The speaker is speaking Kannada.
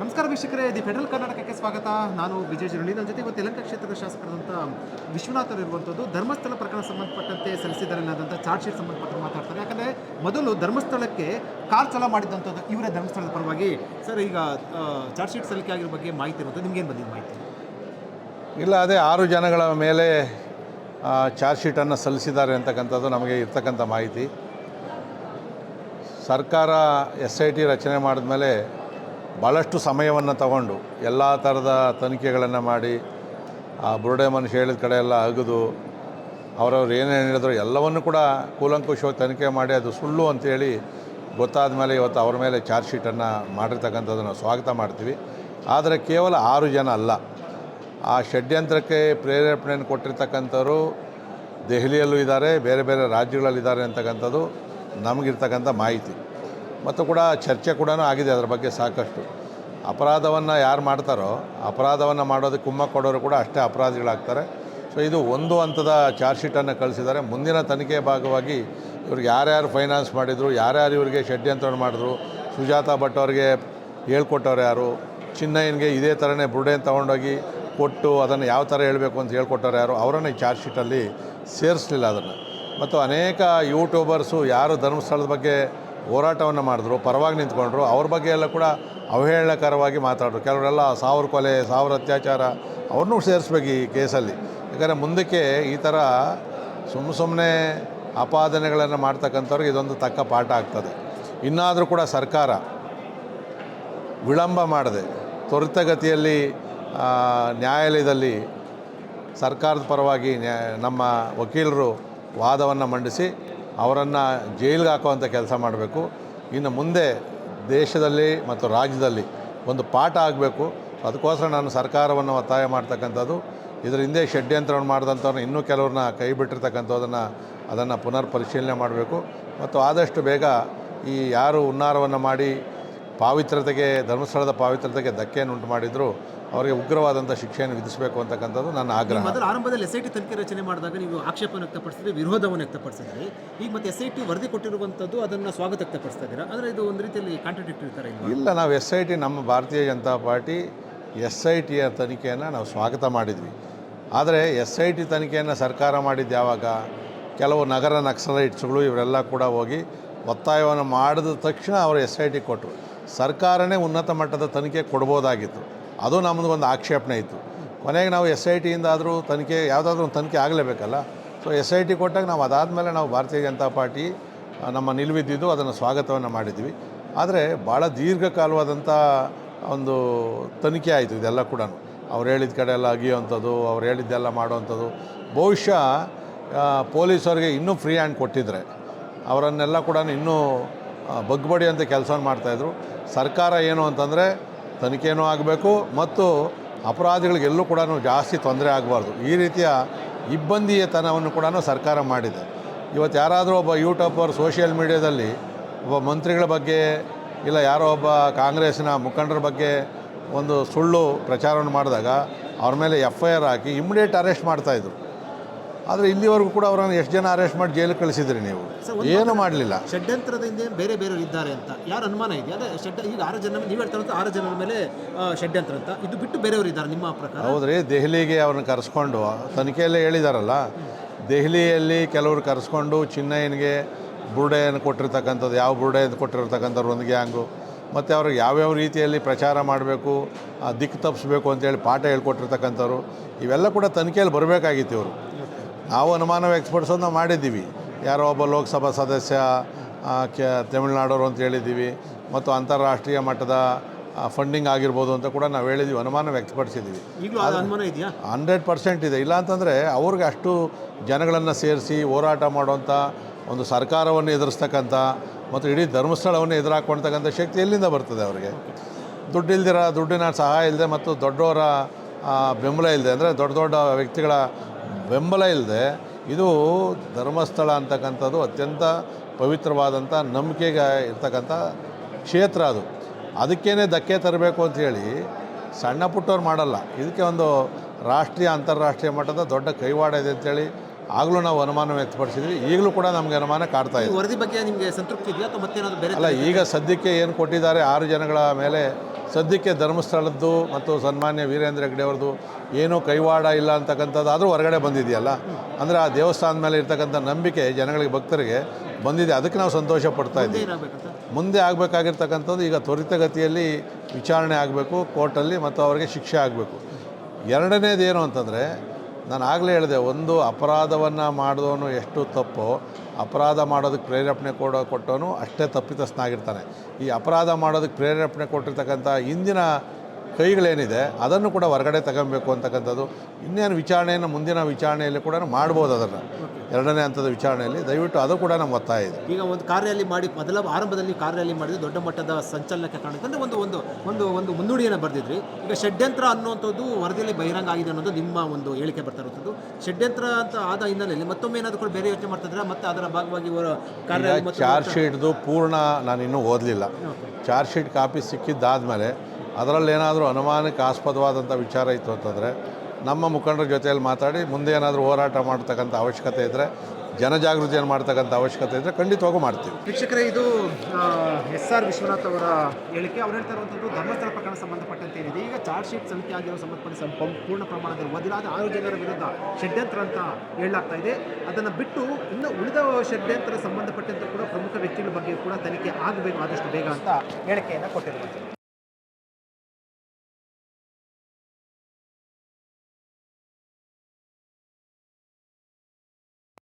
ನಮಸ್ಕಾರ ವೀಕ್ಷಕರೇ, ದಿ ಫೆಡರಲ್ ಕರ್ನಾಟಕಕ್ಕೆ ಸ್ವಾಗತ. ನಾನು ವಿಜಯ್ ಜಿರಳಿ. ನನ್ನ ಜೊತೆ ಇವತ್ತು ಯಲಹಂಕ ಕ್ಷೇತ್ರದ ಶಾಸಕರಾದಂಥ ವಿಶ್ವನಾಥರು ಇರುವಂಥದ್ದು ಧರ್ಮಸ್ಥಳ ಪ್ರಕರಣ ಸಂಬಂಧಪಟ್ಟಂತೆ ಸಲ್ಲಿಸಿದ್ದಾರೆ ಅನ್ನೋದಂಥ ಚಾರ್ಜ್ ಶೀಟ್ ಸಂಬಂಧಪಟ್ಟ ಮಾತಾಡ್ತಾರೆ. ಯಾಕಂದರೆ ಮೊದಲು ಧರ್ಮಸ್ಥಳಕ್ಕೆ ಕಾರ್ ಚಲ ಮಾಡಿದಂಥದ್ದು ಇವರೇ ಧರ್ಮಸ್ಥಳದ ಪರವಾಗಿ. ಸರ್, ಈಗ ಚಾರ್ಜ್ ಶೀಟ್ ಸಲ್ಲಿಕೆ ಆಗಿರೋ ಬಗ್ಗೆ ಮಾಹಿತಿ ಇರುತ್ತೆ ನಿಮ್ಗೇನು ಬಂದಿದೆ ಮಾಹಿತಿ? ಇಲ್ಲ, ಅದೇ ಆರು ಜನಗಳ ಮೇಲೆ ಚಾರ್ಜ್ ಶೀಟನ್ನು ಸಲ್ಲಿಸಿದ್ದಾರೆ ಅಂತಕ್ಕಂಥದ್ದು ನಮಗೆ ಇರ್ತಕ್ಕಂಥ ಮಾಹಿತಿ. ಸರ್ಕಾರ ಎಸ್ ಐ ಟಿ ರಚನೆ ಮಾಡಿದ್ಮೇಲೆ ಭಾಳಷ್ಟು ಸಮಯವನ್ನು ತಗೊಂಡು ಎಲ್ಲ ಥರದ ತನಿಖೆಗಳನ್ನು ಮಾಡಿ ಆ ಬುರುಡೆ ಮನುಷ್ಯ ಹೇಳಿದ ಕಡೆ ಎಲ್ಲ ಅಗದು. ಅವರವ್ರು ಏನೇನು ಹೇಳಿದ್ರು ಎಲ್ಲವನ್ನು ಕೂಡ ಕೂಲಂಕುಷವಾಗಿ ತನಿಖೆ ಮಾಡಿ ಅದು ಸುಳ್ಳು ಅಂತೇಳಿ ಗೊತ್ತಾದ ಮೇಲೆ ಇವತ್ತು ಅವ್ರ ಮೇಲೆ ಚಾರ್ಜ್ ಶೀಟನ್ನು ಮಾಡಿರ್ತಕ್ಕಂಥದ್ದನ್ನು ಸ್ವಾಗತ ಮಾಡ್ತೀವಿ. ಆದರೆ ಕೇವಲ ಆರು ಜನ ಅಲ್ಲ. ಆ ಷಡ್ಯಂತ್ರಕ್ಕೆ ಪ್ರೇರೇಪಣೆಯನ್ನು ಕೊಟ್ಟಿರ್ತಕ್ಕಂಥವ್ರು ದೆಹಲಿಯಲ್ಲೂ ಇದ್ದಾರೆ, ಬೇರೆ ಬೇರೆ ರಾಜ್ಯಗಳಲ್ಲಿದ್ದಾರೆ ಅಂತಕ್ಕಂಥದ್ದು ನಮಗಿರ್ತಕ್ಕಂಥ ಮಾಹಿತಿ. ಮತ್ತು ಕೂಡ ಚರ್ಚೆ ಕೂಡ ಆಗಿದೆ ಅದರ ಬಗ್ಗೆ ಸಾಕಷ್ಟು. ಅಪರಾಧವನ್ನು ಯಾರು ಮಾಡ್ತಾರೋ ಅಪರಾಧವನ್ನು ಮಾಡೋದಕ್ಕೆ ಕುಮ್ಮ ಕೊಡೋರು ಕೂಡ ಅಷ್ಟೇ ಅಪರಾಧಿಗಳಾಗ್ತಾರೆ. ಸೊ ಇದು ಒಂದು ಹಂತದ ಚಾರ್ಜ್ ಶೀಟನ್ನು ಕಳಿಸಿದ್ದಾರೆ. ಮುಂದಿನ ತನಿಖೆ ಭಾಗವಾಗಿ ಇವ್ರಿಗೆ ಯಾರ್ಯಾರು ಫೈನಾನ್ಸ್ ಮಾಡಿದರು, ಯಾರ್ಯಾರು ಇವರಿಗೆ ಷಡ್ಯಂತ್ರ ಮಾಡಿದ್ರು, ಸುಜಾತ ಭಟ್ ಅವ್ರಿಗೆ ಹೇಳ್ಕೊಟ್ಟವ್ರು ಯಾರು, ಚಿನ್ನಯ್ಯನಿಗೆ ಇದೇ ಥರನೇ ಬುರುಡೆನ್ ತೊಗೊಂಡೋಗಿ ಕೊಟ್ಟು ಅದನ್ನು ಯಾವ ಥರ ಹೇಳಬೇಕು ಅಂತ ಹೇಳ್ಕೊಟ್ಟವ್ರು ಯಾರು, ಅವರನ್ನು ಈ ಚಾರ್ಜ್ ಶೀಟಲ್ಲಿ ಸೇರಿಸಲಿಲ್ಲ ಅದನ್ನು. ಮತ್ತು ಅನೇಕ ಯೂಟ್ಯೂಬರ್ಸು ಯಾರು ಧರ್ಮಸ್ಥಳದ ಬಗ್ಗೆ ಹೋರಾಟವನ್ನು ಮಾಡಿದ್ರು, ಪರವಾಗಿ ನಿಂತ್ಕೊಂಡ್ರು. ಅವ್ರ ಬಗ್ಗೆ ಎಲ್ಲ ಕೂಡ ಅವಹೇಳನಕರವಾಗಿ ಮಾತಾಡ್ರು. ಕೆಲವರೆಲ್ಲ ಸಾವಿರ ಕೊಲೆ, ಸಾವಿರ ಅತ್ಯಾಚಾರ ಅವ್ರನ್ನೂ ಸೇರಿಸ್ಬೇಕು ಈ ಕೇಸಲ್ಲಿ. ಯಾಕಂದರೆ ಮುಂದಕ್ಕೆ ಈ ಥರ ಸುಮ್ಮ ಸುಮ್ಮನೆ ಆಪಾದನೆಗಳನ್ನು ಮಾಡ್ತಕ್ಕಂಥವ್ರಿಗೆ ಇದೊಂದು ತಕ್ಕ ಪಾಠ ಆಗ್ತದೆ. ಇನ್ನಾದರೂ ಕೂಡ ಸರ್ಕಾರ ವಿಳಂಬ ಮಾಡದೆ, ತ್ವರಿತಗತಿಯಲ್ಲಿ ನ್ಯಾಯಾಲಯದಲ್ಲಿ ಸರ್ಕಾರದ ಪರವಾಗಿ ನ್ಯಾ, ನಮ್ಮ ವಕೀಲರು ವಾದವನ್ನು ಮಂಡಿಸಿ ಅವರನ್ನು ಜೈಲಿಗೆ ಹಾಕುವಂಥ ಕೆಲಸ ಮಾಡಬೇಕು. ಇನ್ನು ಮುಂದೆ ದೇಶದಲ್ಲಿ ಮತ್ತು ರಾಜ್ಯದಲ್ಲಿ ಒಂದು ಪಾಠ ಆಗಬೇಕು. ಅದಕ್ಕೋಸ್ಕರ ನಾನು ಸರ್ಕಾರವನ್ನು ಒತ್ತಾಯ ಮಾಡ್ತಕ್ಕಂಥದ್ದು. ಇದರ ಹಿಂದೆ ಷಡ್ಯಂತ್ರವನ್ನು ಮಾಡಿದಂಥವ್ರನ್ನ ಇನ್ನೂ ಕೆಲವ್ರನ್ನ ಕೈ ಬಿಟ್ಟಿರ್ತಕ್ಕಂಥದ್ದನ್ನು ಅದನ್ನು ಪುನರ್ ಪರಿಶೀಲನೆ ಮಾಡಬೇಕು. ಮತ್ತು ಆದಷ್ಟು ಬೇಗ ಈ ಯಾರು ಉನ್ನಾರವನ್ನು ಮಾಡಿ ಪಾವಿತ್ರತೆಗೆ, ಧರ್ಮಸ್ಥಳದ ಪಾವಿತ್ರತೆಗೆ ಧಕ್ಕೆಯನ್ನು ಉಂಟು ಮಾಡಿದ್ರು ಅವರಿಗೆ ಉಗ್ರವಾದಂಥ ಶಿಕ್ಷೆಯನ್ನು ವಿಧಿಸಬೇಕು ಅಂತಕ್ಕಂಥದ್ದು ನನ್ನ ಆಗ್ರಹ. ಮೊದಲು ಆರಂಭದಲ್ಲಿ ಎಸ್ ಐ ಟಿ ತನಿಖೆ ರಚನೆ ಮಾಡಿದಾಗ ನೀವು ಆಕ್ಷೇಪವನ್ನು ವ್ಯಕ್ತಪಡಿಸಿದ್ರಿ ವಿರೋಧವನ್ನು ವ್ಯಕ್ತಪಡಿಸಿದ್ರಿ. ಈಗ ಮತ್ತೆ ಎಸ್ ಐ ಟಿ ವರದಿ ಕೊಟ್ಟಿರುವಂಥದ್ದು ಅದನ್ನು ಸ್ವಾಗತ ವ್ಯಕ್ತಪಡಿಸ್ತಾ ಇದ್ದೀರಾ? ಅಂದರೆ ಇದು ಒಂದು ರೀತಿಯಲ್ಲಿ ಕಾಂಟ್ರಡಿಕ್ಟ್ ಇರ್ತಾರೆ ಇಲ್ಲ ನಾವು ಎಸ್ ಐ ಟಿ ನಮ್ಮ Bharatiya Janata party S I ಟಿಯ ತನಿಖೆಯನ್ನು ನಾವು ಸ್ವಾಗತ ಮಾಡಿದ್ವಿ. ಆದರೆ ಎಸ್ ಐ ಟಿ ತನಿಖೆಯನ್ನು ಸರ್ಕಾರ ಮಾಡಿದ್ದು ಯಾವಾಗ? ಕೆಲವು ನಗರ ನಕ್ಸಲೈಟ್ಸ್ಗಳು ಇವರೆಲ್ಲ ಕೂಡ ಹೋಗಿ ಒತ್ತಾಯವನ್ನು ಮಾಡಿದ ತಕ್ಷಣ ಅವರು ಎಸ್ ಐ ಟಿ ಕೊಟ್ಟರು. ಸರ್ಕಾರನೇ ಉನ್ನತ ಮಟ್ಟದ ತನಿಖೆ ಕೊಡ್ಬೋದಾಗಿತ್ತು. ಅದು ನಮ್ಮದು ಒಂದು ಆಕ್ಷೇಪಣೆ ಇತ್ತು. ಕೊನೆಗೆ ನಾವು ಎಸ್ ಐ ಟಿಯಿಂದ ಆದರೂ ತನಿಖೆ, ಯಾವುದಾದ್ರೂ ಒಂದು ತನಿಖೆ ಆಗಲೇಬೇಕಲ್ಲ? ಸೊ ಎಸ್ ಐ ಟಿ ಕೊಟ್ಟಾಗ ನಾವು ಅದಾದಮೇಲೆ ನಾವು ಭಾರತೀಯ ಜನತಾ ಪಾರ್ಟಿ ನಮ್ಮ ನಿಲುವಿದ್ದಿದ್ದು ಅದನ್ನು ಸ್ವಾಗತವನ್ನು ಮಾಡಿದ್ವಿ. ಆದರೆ ಭಾಳ ದೀರ್ಘಕಾಲವಾದಂಥ ಒಂದು ತನಿಖೆ ಆಯಿತು ಇದೆಲ್ಲ ಕೂಡ ಅವ್ರು ಹೇಳಿದ ಕಡೆ ಎಲ್ಲ ಅಗಿಯುವಂಥದ್ದು, ಅವ್ರು ಹೇಳಿದ್ದೆಲ್ಲ ಮಾಡುವಂಥದ್ದು. ಬಹುಶಃ ಪೊಲೀಸ್ ಪೊಲೀಸರಿಗೆ ಇನ್ನೂ ಫ್ರೀ ಹ್ಯಾಂಡ್ ಕೊಟ್ಟಿದ್ರೆ, ಅವರನ್ನೆಲ್ಲ ಕೂಡ ಇನ್ನೂ ಕೆಲಸ ಕೆಲಸವನ್ನು ಮಾಡ್ತಾಯಿದ್ರು ಸರ್ಕಾರ ಏನು ಅಂತಂದರೆ ತನಿಖೆನೂ ಆಗಬೇಕು ಮತ್ತು ಅಪರಾಧಿಗಳಿಗೆಲ್ಲೂ ಕೂಡ ಜಾಸ್ತಿ ತೊಂದರೆ ಆಗಬಾರ್ದು. ಈ ರೀತಿಯ ಇಬ್ಬಂದಿಯತನವನ್ನು ಕೂಡ ಸರ್ಕಾರ ಮಾಡಿದೆ. ಇವತ್ತು ಯಾರಾದರೂ ಒಬ್ಬ ಯೂಟ್ಯೂಬರ್ ಸೋಷಿಯಲ್ ಮೀಡಿಯಾದಲ್ಲಿ ಒಬ್ಬ ಮಂತ್ರಿಗಳ ಬಗ್ಗೆ ಇಲ್ಲ ಯಾರೋ ಒಬ್ಬ ಕಾಂಗ್ರೆಸ್ನ ಮುಖಂಡರ ಬಗ್ಗೆ ಒಂದು ಸುಳ್ಳು ಪ್ರಚಾರವನ್ನು ಮಾಡಿದಾಗ ಅವ್ರ ಮೇಲೆ ಎಫ್ ಐ ಆರ್ ಹಾಕಿ ಇಮ್ಮಿಡಿಯೇಟ್ ಅರೆಸ್ಟ್ ಮಾಡ್ತಾಯಿದ್ರು ಆದರೆ ಇಲ್ಲಿವರೆಗೂ ಕೂಡ ಅವರನ್ನು ಎಷ್ಟು ಜನ ಅರೆಸ್ಟ್ ಮಾಡಿ ಜೈಲಿಗೆ ಕಳಿಸಿದ್ರಿ ನೀವು? ಏನು ಮಾಡಲಿಲ್ಲ. ಷಡ್ಯಂತ್ರದಿಂದ ಹಿಂದೆ ಬೇರೆ ಬೇರೆಯವರು ಇದ್ದಾರೆ ಅಂತ. ಯಾರು ಅನುಮಾನ ಇದೆ? ಅಂದರೆ ಷಡ್ ಈಗ ಆರು ಜನ ನೀವು ಹೇಳ್ತಾರಂತ ಆರು ಜನರ ಮೇಲೆ ಷಡ್ಯಂತ್ರ ಅಂತ. ಇದು ಬಿಟ್ಟು ಬೇರೆಯವರು ಇದ್ದಾರೆ ನಿಮ್ಮ ಪ್ರಕಾರ? ಹೌದ್ರಿ ದೆಹಲಿಗೆ ಅವ್ರನ್ನ ಕರೆಸ್ಕೊಂಡು ತನಿಖೆಯಲ್ಲೇ ಹೇಳಿದಾರಲ್ಲ ದೆಹಲಿಯಲ್ಲಿ ಕೆಲವರು ಕರೆಸ್ಕೊಂಡು ಚಿನ್ನಯ್ಯನಿಗೆ ಬುರುಡೆಯನ್ನು ಕೊಟ್ಟಿರ್ತಕ್ಕಂಥದ್ದು ಯಾವ ಬುರುಡೆಯನ್ನು ಕೊಟ್ಟಿರ್ತಕ್ಕಂಥವ್ರು ಒಂದು ಗ್ಯಾಂಗು ಮತ್ತು ಅವ್ರಿಗೆ ಯಾವ್ಯಾವ ರೀತಿಯಲ್ಲಿ ಪ್ರಚಾರ ಮಾಡಬೇಕು ದಿಕ್ಕು ತಪ್ಪಿಸ್ಬೇಕು ಅಂತೇಳಿ ಪಾಠ ಹೇಳ್ಕೊಟ್ಟಿರ್ತಕ್ಕಂಥವ್ರು ಇವೆಲ್ಲ ಕೂಡ ತನಿಖೆಯಲ್ಲಿ ಬರಬೇಕಾಗಿತ್ತು ಇವರು. ನಾವು ಅನುಮಾನ ವ್ಯಕ್ತಪಡಿಸೋದು ನಾವು ಮಾಡಿದ್ದೀವಿ. ಯಾರೋ ಒಬ್ಬ ಲೋಕಸಭಾ ಸದಸ್ಯ ಕೆ ತಮಿಳ್ನಾಡೋರು ಅಂತ ಹೇಳಿದ್ದೀವಿ. ಮತ್ತು ಅಂತಾರಾಷ್ಟ್ರೀಯ ಮಟ್ಟದ ಫಂಡಿಂಗ್ ಆಗಿರ್ಬೋದು ಅಂತ ಕೂಡ ನಾವು ಹೇಳಿದ್ದೀವಿ ಅನುಮಾನ ವ್ಯಕ್ತಪಡಿಸಿದ್ದೀವಿ. ಹಂಡ್ರೆಡ್ ಪರ್ಸೆಂಟ್ ಇದೆ. ಇಲ್ಲ ಅಂತಂದರೆ ಅವ್ರಿಗೆ ಅಷ್ಟು ಜನಗಳನ್ನು ಸೇರಿಸಿ ಹೋರಾಟ ಮಾಡುವಂಥ ಒಂದು ಸರ್ಕಾರವನ್ನು ಎದುರಿಸ್ತಕ್ಕಂಥ ಮತ್ತು ಇಡೀ ಧರ್ಮಸ್ಥಳವನ್ನು ಎದುರಾಕೊಳ್ತಕ್ಕಂಥ ಶಕ್ತಿ ಎಲ್ಲಿಂದ ಬರ್ತದೆ ಅವರಿಗೆ? ದುಡ್ಡು ಇಲ್ದಿರ ದುಡ್ಡಿನ ಸಹಾಯ ಇಲ್ಲದೆ ಮತ್ತು ದೊಡ್ಡವರ ಬೆಂಬಲ ಇಲ್ಲದೆ ಅಂದರೆ ದೊಡ್ಡ ದೊಡ್ಡ ವ್ಯಕ್ತಿಗಳ ಬೆಂಬಲ ಇಲ್ಲದೆ ಇದು ಧರ್ಮಸ್ಥಳ ಅಂತಕ್ಕಂಥದ್ದು ಅತ್ಯಂತ ಪವಿತ್ರವಾದಂಥ ನಂಬಿಕೆಗೆ ಇರ್ತಕ್ಕಂಥ ಕ್ಷೇತ್ರ ಅದು. ಅದಕ್ಕೇನೆ ಧಕ್ಕೆ ತರಬೇಕು ಅಂಥೇಳಿ ಸಣ್ಣ ಪುಟ್ಟವ್ರು ಮಾಡಲ್ಲ. ಇದಕ್ಕೆ ಒಂದು ರಾಷ್ಟ್ರೀಯ ಅಂತಾರಾಷ್ಟ್ರೀಯ ಮಟ್ಟದ ದೊಡ್ಡ ಕೈವಾಡ ಇದೆ ಅಂತೇಳಿ ಆಗಲೂ ನಾವು ಅನುಮಾನ ವ್ಯಕ್ತಪಡಿಸಿದ್ವಿ. ಈಗಲೂ ಕೂಡ ನಮಗೆ ಅನುಮಾನ ಕಾಡ್ತಾ ಇದೆ. ವರದಿ ಬಗ್ಗೆ ನಿಮಗೆ ಸಂತೃಪ್ತಿ ಇದೆಯಾ ಅಥವಾ ಮತ್ತೇನಾದರೂ ಬೇರೆ ಅಲ್ಲ ಈಗ ಸದ್ಯಕ್ಕೆ ಏನು ಕೊಟ್ಟಿದ್ದಾರೆ ಆರು ಜನಗಳ ಮೇಲೆ ಸದ್ಯಕ್ಕೆ ಧರ್ಮಸ್ಥಳದ್ದು ಮತ್ತು ಸನ್ಮಾನ್ಯ ವೀರೇಂದ್ರ ಹೆಗ್ಡೆ ಅವ್ರದ್ದು ಏನೂ ಕೈವಾಡ ಇಲ್ಲ ಅಂತಕ್ಕಂಥದ್ದು ಆದರೂ ಹೊರಗಡೆ ಬಂದಿದೆಯಲ್ಲ? ಅಂದರೆ ಆ ದೇವಸ್ಥಾನದ ಮೇಲೆ ಇರ್ತಕ್ಕಂಥ ನಂಬಿಕೆ ಜನಗಳಿಗೆ ಭಕ್ತರಿಗೆ ಬಂದಿದೆ. ಅದಕ್ಕೆ ನಾವು ಸಂತೋಷ ಪಡ್ತಾ ಇದ್ದೀವಿ. ಮುಂದೆ ಆಗಬೇಕಾಗಿರ್ತಕ್ಕಂಥದ್ದು ಈಗ ತ್ವರಿತಗತಿಯಲ್ಲಿ ವಿಚಾರಣೆ ಆಗಬೇಕು ಕೋರ್ಟಲ್ಲಿ ಮತ್ತು ಅವರಿಗೆ ಶಿಕ್ಷೆ ಆಗಬೇಕು. ಎರಡನೇದೇನು ಅಂತಂದರೆ ನಾನು ಆಗಲೇ ಹೇಳಿದೆ ಒಂದು ಅಪರಾಧವನ್ನು ಮಾಡಿದವನು ಎಷ್ಟು ತಪ್ಪೋ ಅಪರಾಧ ಮಾಡೋದಕ್ಕೆ ಪ್ರೇರೇಪಣೆ ಕೊಡೋ ಕೊಟ್ಟವನು ಅಷ್ಟೇ ತಪ್ಪಿತಸ್ಥನಾಗಿರ್ತಾನೆ. ಈ ಅಪರಾಧ ಮಾಡೋದಕ್ಕೆ ಪ್ರೇರೇಪಣೆ ಕೊಟ್ಟಿರ್ತಕ್ಕಂಥ ಇಂದಿನ ಕೈಗಳೇನಿದೆ ಅದನ್ನು ಕೂಡ ಹೊರಗಡೆ ತಗೊಬೇಕು ಅಂತಕ್ಕಂಥದ್ದು. ಇನ್ನೇನು ವಿಚಾರಣೆಯನ್ನು ಮುಂದಿನ ವಿಚಾರಣೆಯಲ್ಲಿ ಕೂಡ ಮಾಡ್ಬೋದು ಅದನ್ನು. ಎರಡನೇ ಹಂತದ ವಿಚಾರಣೆಯಲ್ಲಿ. ದಯವಿಟ್ಟು ಅದು ಕೂಡ ನಮ್ಮ ಒತ್ತಾಯ ಇದೆ. ಈಗ ಒಂದು ಕಾರ್ಯಲ್ಲಿ ರ್ಯಾಲಿ ಮಾಡಿ ಮೊದಲ ಆರಂಭದಲ್ಲಿ ಕಾರ್ಯಲ್ಲಿ ರ್ಯಾಲಿ ಮಾಡಿದ್ರೆ ದೊಡ್ಡ ಮಟ್ಟದ ಸಂಚಲನಕ್ಕೆ ಕಾರಣಕ್ಕೆ ಅಂದ್ರೆ ಒಂದು ಒಂದು ಒಂದು ಒಂದು ಮುನ್ನುಡಿಯನ್ನು ಬರೆದಿದ್ರಿ. ಈಗ ಷಡ್ಯಂತ್ರ ಅನ್ನುವಂಥದ್ದು ವರದಿಯಲ್ಲಿ ಬಹಿರಂಗ ಆಗಿದೆ ಅನ್ನೋದು ನಿಮ್ಮ ಒಂದು ಹೇಳಿಕೆ ಬರ್ತಾ ಇರುವಂಥದ್ದು. ಷಡ್ಯಂತ್ರ ಅಂತ ಆದ ಹಿನ್ನೆಲೆಯಲ್ಲಿ ಮತ್ತೊಮ್ಮೆ ಏನಾದರೂ ಕೂಡ ಬೇರೆ ಯೋಚನೆ ಮಾಡ್ತಿದ್ರೆ ಮತ್ತೆ ಅದರ ಭಾಗವಾಗಿ ಇವರು ಕಾರ್ಯ ಚಾರ್ಜ್ ಶೀಟ್ದು ಪೂರ್ಣ ನಾನು ಇನ್ನೂ ಓದಲಿಲ್ಲ ಚಾರ್ಜ್ ಶೀಟ್ ಕಾಪಿ ಸಿಕ್ಕಿದ್ದಾದಮೇಲೆ ಅದರಲ್ಲಿ ಏನಾದರೂ ಅನುಮಾನಕ್ಕೆ ಆಸ್ಪದವಾದಂಥ ವಿಚಾರ ಇತ್ತು ಅಂತಂದರೆ ನಮ್ಮ ಮುಖಂಡರ ಜೊತೆಯಲ್ಲಿ ಮಾತಾಡಿ ಮುಂದೆ ಏನಾದರೂ ಹೋರಾಟ ಮಾಡ್ತಕ್ಕಂಥ ಅವಶ್ಯಕತೆ ಇದ್ದರೆ ಜನಜಾಗೃತಿಯನ್ನು ಮಾಡ್ತಕ್ಕಂಥ ಅವಶ್ಯಕತೆ ಇದ್ದರೆ ಖಂಡಿತವಾಗೂ ಮಾಡ್ತೀವಿ. ವೀಕ್ಷಕರೇ, ಇದು ಎಸ್ ಆರ್ ವಿಶ್ವನಾಥ್ ಅವರ ಹೇಳಿಕೆ. ಅವ್ರು ಹೇಳ್ತಾ ಇರುವಂಥದ್ದು ಧರ್ಮಸ್ಥಳ ಪ್ರಕರಣ ಸಂಬಂಧಪಟ್ಟಂತೆ ಏನಿದೆ. ಈಗ ಚಾರ್ಜ್ ಶೀಟ್ ಸಮಿತಿ ಆಗಿರೋ ಸಂಬಂಧಪಟ್ಟ ಪೂರ್ಣ ಪ್ರಮಾಣದಲ್ಲಿ ಓದಿಲಾದ ಆರು ಜನರ ವಿರುದ್ಧ ಷಡ್ಯಂತ್ರ ಅಂತ ಹೇಳಲಾಗ್ತಾ ಇದೆ. ಅದನ್ನು ಬಿಟ್ಟು ಇನ್ನು ಉಳಿದ ಷಡ್ಯಂತ್ರ ಸಂಬಂಧಪಟ್ಟಂತೆ ಕೂಡ ಪ್ರಮುಖ ವ್ಯಕ್ತಿಗಳ ಬಗ್ಗೆ ಕೂಡ ತನಿಖೆ ಆಗಬೇಕು ಆದಷ್ಟು ಬೇಗ ಅಂತ ಹೇಳಿಕೆಯನ್ನು ಕೊಟ್ಟಿರುವಂಥದ್ದು.